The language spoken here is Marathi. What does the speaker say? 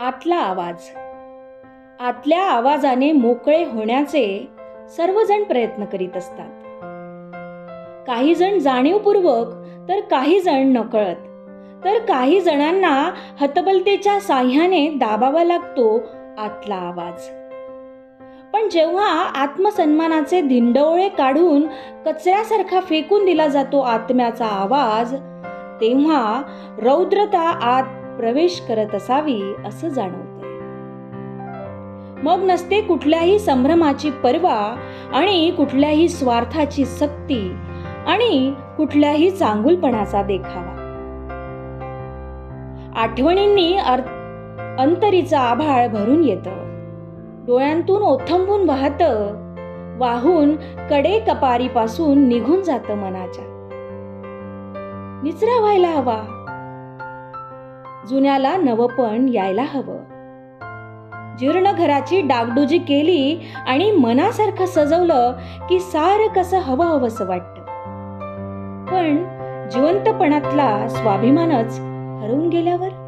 आतला आवाज. आतल्या आवाजाने मोकळे होण्याचे सर्वजण प्रयत्न करीत असतात. काही जण जाणीवपूर्वक तर काही जण नकळत. तर काही जणांना हतबलतेच्या साह्याने दाबावा लागतो आतला आवाज. पण जेव्हा आत्मसन्मानाचे धिंडवळे काढून कचऱ्यासारखा फेकून दिला जातो आत्म्याचा आवाज तेव्हा रौद्रता आत प्रवेश करत असावी असं जाणवतंय. मग नसते कुठल्याही संभ्रमाची पर्वा आणि कुठल्याही स्वार्थाची सक्ती आणि कुठल्याही चांगुलपणाचा देखावा. आठवणींनी अंतरीचा आभाळ भरून येतं. डोळ्यांतून ओथंबून वाहत. वाहून कडे कपारीपासून निघून जातं मनाच्या. निचरा व्हायला हवा. जुन्याला नवपण यायला हवं. जीर्ण घराची डागडुजी केली आणि मनासारखं सजवलं की सारं कसं हवं हवंसं वाटतं. पण जिवंतपणातला स्वाभिमानच हरवून गेल्यावर?